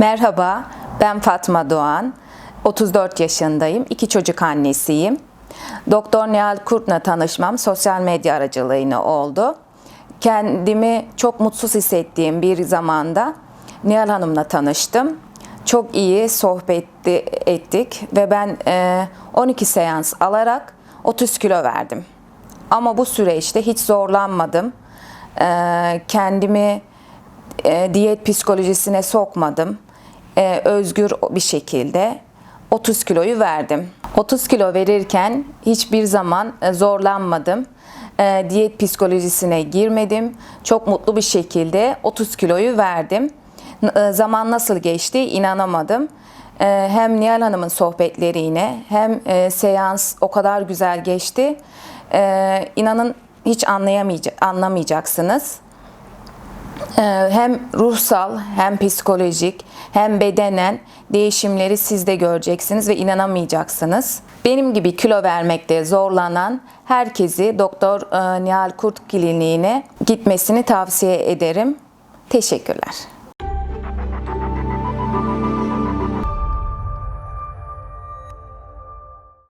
Merhaba, ben Fatma Doğan. 34 yaşındayım. İki çocuk annesiyim. Doktor Nihal Kurt'la tanışmam sosyal medya aracılığıyla oldu. Kendimi çok mutsuz hissettiğim bir zamanda Nihal Hanım'la tanıştım. Çok iyi sohbet ettik ve ben e, 12 seans alarak 30 kilo verdim. Ama bu süreçte hiç zorlanmadım. E, Kendimi e, diyet psikolojisine sokmadım. E, özgür bir şekilde 30 kiloyu verdim. 30 kilo verirken hiçbir zaman e, zorlanmadım. E, diyet psikolojisine girmedim. Çok mutlu bir şekilde 30 kiloyu verdim. E, zaman nasıl geçti inanamadım. E, hem Nihal Hanım'ın sohbetleriyle hem e, seans o kadar güzel geçti. İnanın hiç anlayamayacak, anlamayacaksınız. Ee, hem ruhsal hem psikolojik hem bedenen değişimleri siz de göreceksiniz ve inanamayacaksınız. Benim gibi kilo vermekte zorlanan herkesi Doktor e, Nihal Kurt Kliniğine gitmesini tavsiye ederim. Teşekkürler.